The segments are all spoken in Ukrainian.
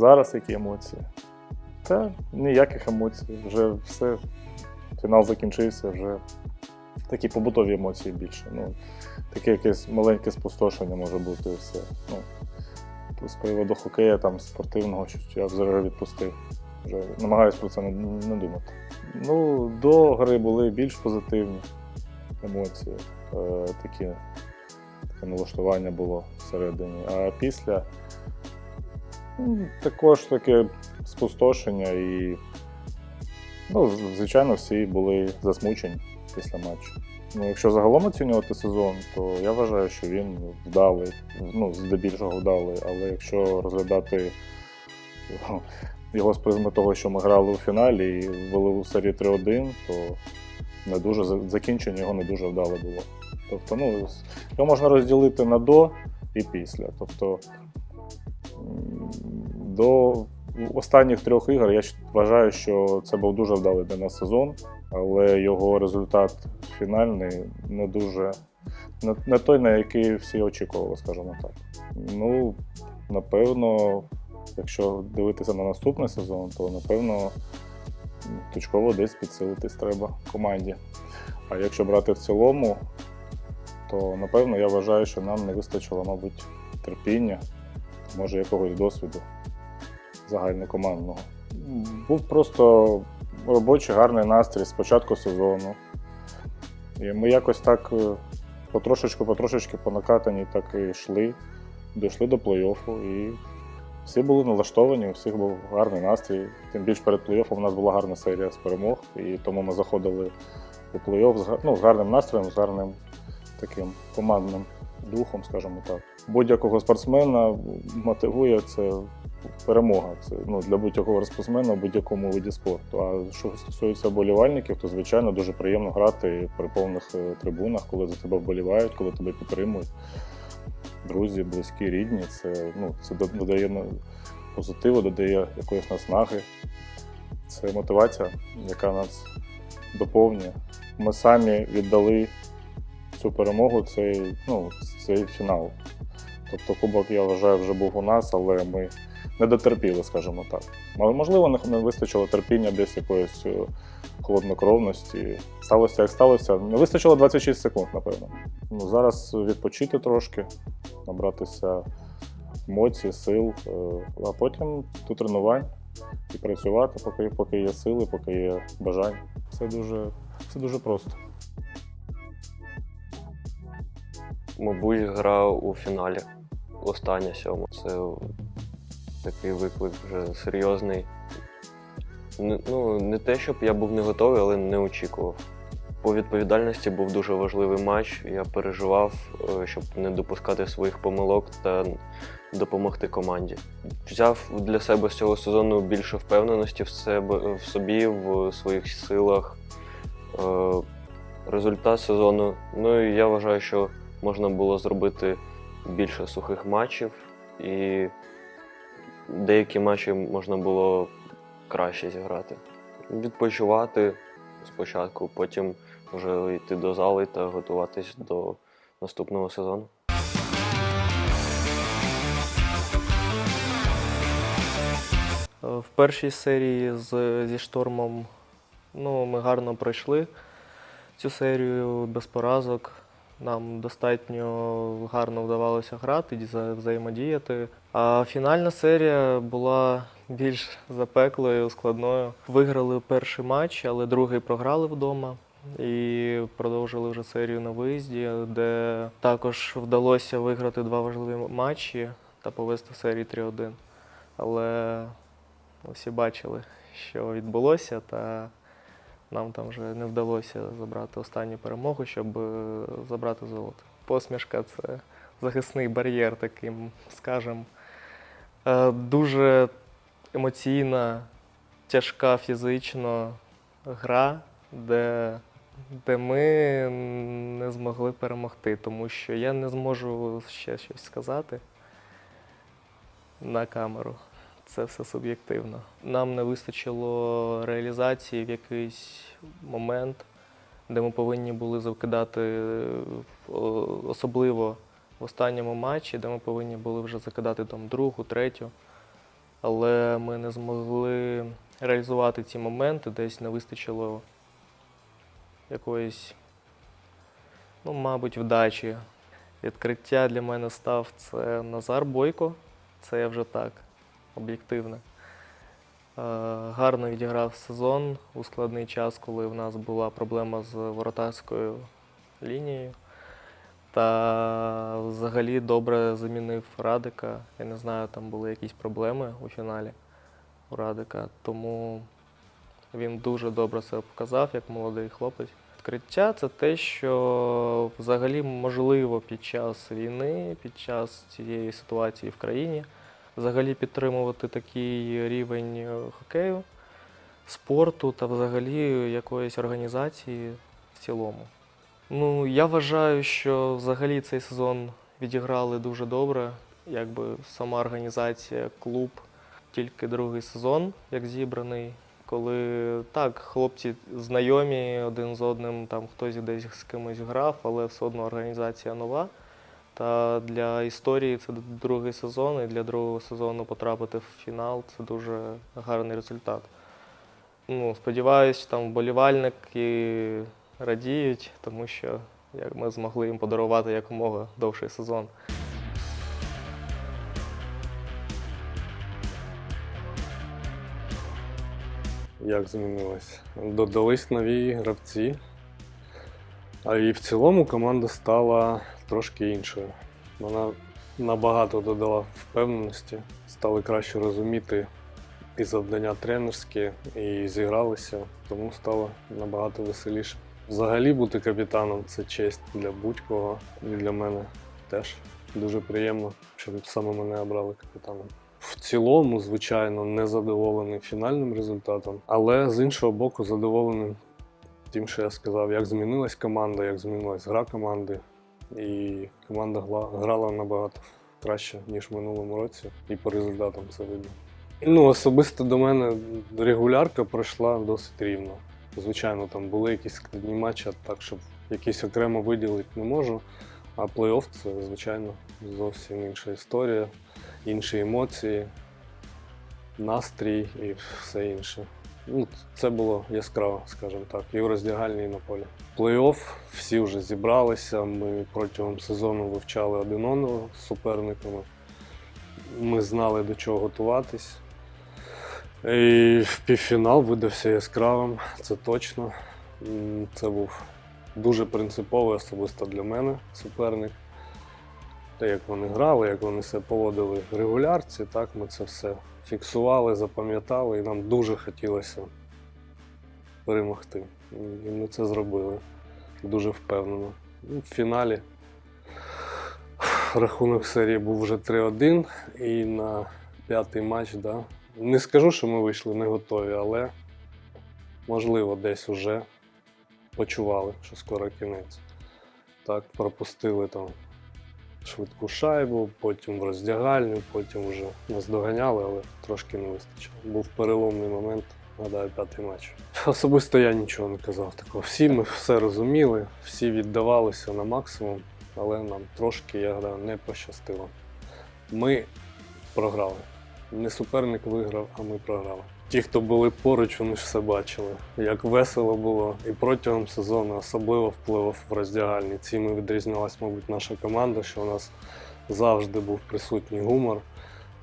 Зараз які емоції? Та ніяких емоцій. Вже все. Фінал закінчився, вже такі побутові емоції більше. Ну, таке якесь маленьке спустошення може бути все. Ну, з приводу хокея, там, спортивного, щось я взагалі відпустив. Вже намагаюся про це не, не думати. Ну, до гри були більш позитивні емоції. Е, такі, таке налаштування було всередині. А після також таке спустошення і, ну, звичайно, всі були засмучені після матчу. Ну, якщо загалом оцінювати сезон, то я вважаю, що він вдалий, ну, здебільшого вдалий. Але якщо розглядати ну, його з призми того, що ми грали у фіналі і ввели у серії 3-1, то не дуже закінчення його не дуже вдале було. Тобто, ну, його можна розділити на до і після. Тобто до останніх трьох ігор я вважаю, що це був дуже вдалий для нас сезон, але його результат фінальний не дуже не, той, на який всі очікували, скажімо так. Ну, напевно, якщо дивитися на наступний сезон, то напевно точково десь підсилитись треба команді. А якщо брати в цілому, то напевно я вважаю, що нам не вистачило, мабуть, терпіння, може якогось досвіду загальнокомандного. Був просто робочий гарний настрій з початку сезону. І ми якось так е, потрошечку, потрошечки по накатанні так і йшли, дійшли до плей-оффу. І всі були налаштовані, у всіх був гарний настрій. Тим більше перед плей-оффом у нас була гарна серія з перемог, і тому ми заходили у плей-офф з, ну, з гарним настроєм, з гарним таким командним духом, скажімо так. Будь-якого спортсмена мотивує це перемога. Це ну, для будь-якого спортсмена в будь-якому виді спорту. А що стосується вболівальників, то звичайно дуже приємно грати при повних е, трибунах, коли за тебе вболівають, коли тебе підтримують. Друзі, близькі, рідні. Це, ну, це додає позитиву, додає якоїсь наснаги. Це мотивація, яка нас доповнює. Ми самі віддали цю перемогу, цей, ну, цей фінал. Тобто кубок, я вважаю, вже був у нас, але ми не дотерпіли, скажімо так. М- Можливо, не- не вистачило терпіння десь якоїсь е, холоднокровності. Сталося, як сталося. Не вистачило 26 секунд, напевно. Ну, зараз відпочити трошки, набратися емоцій, сил, е, а потім до тренувань і працювати, поки, поки є сили, поки є бажання. Це дуже, це дуже просто. Мабуть, гра у фіналі. Остання сьома. Це такий виклик вже серйозний. Ну, не те, щоб я був не готовий, але не очікував. По відповідальності був дуже важливий матч. Я переживав, е, щоб не допускати своїх помилок та допомогти команді. Взяв для себе з цього сезону більше впевненості в себе в собі, в своїх силах. Е, Результат сезону. Ну і я вважаю, що можна було зробити більше сухих матчів, і деякі матчі можна було краще зіграти. Відпочивати спочатку, потім вже йти до зали та готуватись до наступного сезону. В першій серії з, зі штормом ну, ми гарно пройшли цю серію без поразок. Нам достатньо гарно вдавалося грати, вза- взаємодіяти. А фінальна серія була більш запеклою, складною. Виграли перший матч, але другий програли вдома. І продовжили вже серію на виїзді, де також вдалося виграти два важливі матчі та повести серії 3-1. Але всі бачили, що відбулося, та нам там вже не вдалося забрати останню перемогу, щоб е, забрати золото. Посмішка це захисний бар'єр, таким скажем. Е, Дуже емоційна, тяжка фізично гра, де, де ми не змогли перемогти, тому що я не зможу ще щось сказати на камеру. Це все суб'єктивно. Нам не вистачило реалізації в якийсь момент, де ми повинні були закидати, е, особливо в останньому матчі, де ми повинні були вже закидати там другу, третю. але ми не змогли реалізувати ці моменти, десь не вистачило якоїсь, ну, мабуть, вдачі. Відкриття для мене став це Назар Бойко. Це я вже так, об'єктивно. Е, Гарно відіграв сезон у складний час, коли в нас була проблема з воротарською лінією. Та взагалі добре замінив Радика. Я не знаю, там були якісь проблеми у фіналі у Радика, тому він дуже добре себе показав як молодий хлопець. Відкриття це те, що взагалі можливо під час війни, під час цієї ситуації в країні, взагалі підтримувати такий рівень е, хокею, спорту та взагалі якоїсь організації в цілому. Ну, я вважаю, що взагалі цей сезон відіграли дуже добре. Якби сама організація, клуб, тільки другий сезон, як зібраний. Коли так, хлопці знайомі один з одним, там хтось десь з кимось грав, але все одно організація нова. Та для історії це другий сезон, і для другого сезону потрапити в фінал це дуже гарний результат. Ну, сподіваюсь, там вболівальники радіють, тому що як ми змогли їм подарувати якомога довший сезон. Як змінилось? Додались нові гравці. А і в цілому команда стала трошки іншою. Вона набагато додала впевненості, стали краще розуміти і завдання тренерські, і зігралися, тому стало набагато веселіше. Взагалі бути капітаном це честь для будь-кого, і для мене теж дуже приємно, що саме мене обрали капітаном. В цілому, звичайно, не задоволений фінальним результатом, але з іншого боку, задоволений тим, що я сказав, як змінилась команда, як змінилась гра команди. І команда грала набагато краще, ніж в минулому році, і по результатам це видно. Ну, особисто до мене регулярка пройшла досить рівно. Звичайно, там були якісь складні матчі, так, щоб якісь окремо виділити не можу. А плей-офф це, звичайно, зовсім інша історія, інші емоції, настрій і все інше. Ну, це було яскраво, скажімо так, і в роздягальні, і на полі. Плей-офф всі вже зібралися. Ми протягом сезону вивчали один одного з суперниками. Ми знали до чого готуватись. І в півфінал видався яскравим, це точно. Це був дуже принциповий особисто для мене суперник. Те, як вони грали, як вони себе поводили в регулярці, так ми це все фіксували, запам'ятали, і нам дуже хотілося перемогти. І ми це зробили дуже впевнено. Ну, В фіналі рахунок серії був вже 3-1, і на п'ятий матч, да, не скажу, що ми вийшли не готові, але можливо десь уже почували, що скоро кінець. Так, пропустили там швидку шайбу, потім в роздягальню, потім вже нас доганяли, але трошки не вистачило. Був переломний момент, гадаю, п'ятий матч. Особисто я нічого не казав такого. Всі ми все розуміли, всі віддавалися на максимум, але нам трошки, я гадаю, не пощастило. Ми програли. Не суперник виграв, а ми програли. Ті, хто були поруч, вони ж все бачили. Як весело було і протягом сезону, особливо впливав в роздягальні. Цим відрізнялась, мабуть, наша команда, що у нас завжди був присутній гумор.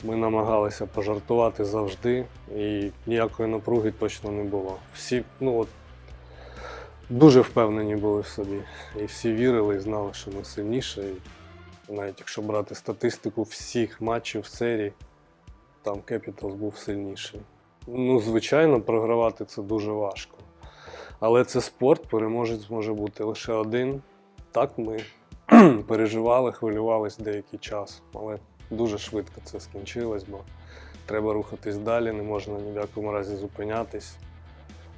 Ми намагалися пожартувати завжди, і ніякої напруги точно не було. Всі, ну от, дуже впевнені були в собі. І всі вірили і знали, що ми сильніші. І навіть якщо брати статистику всіх матчів серії, там Capitals був сильніший. Ну, звичайно, програвати це дуже важко. Але це спорт, переможець може бути лише один. Так ми переживали, хвилювались деякий час, але дуже швидко це скінчилось, бо треба рухатись далі, не можна ні в якому разі зупинятись.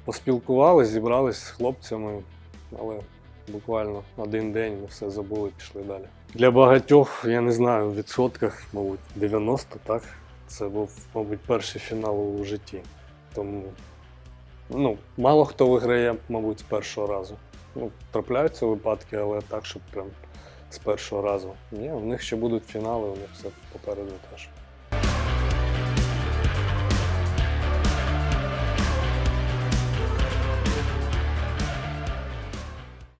Поспілкувались, зібрались з хлопцями, але буквально один день ми все забули, пішли далі. Для багатьох, я не знаю, в відсотках, мабуть, 90, так? Це був, мабуть, перший фінал у житті. Тому ну, мало хто виграє, мабуть, з першого разу. Ну, трапляються випадки, але так, щоб прям з першого разу. Ні, у них ще будуть фінали, у них все попереду теж.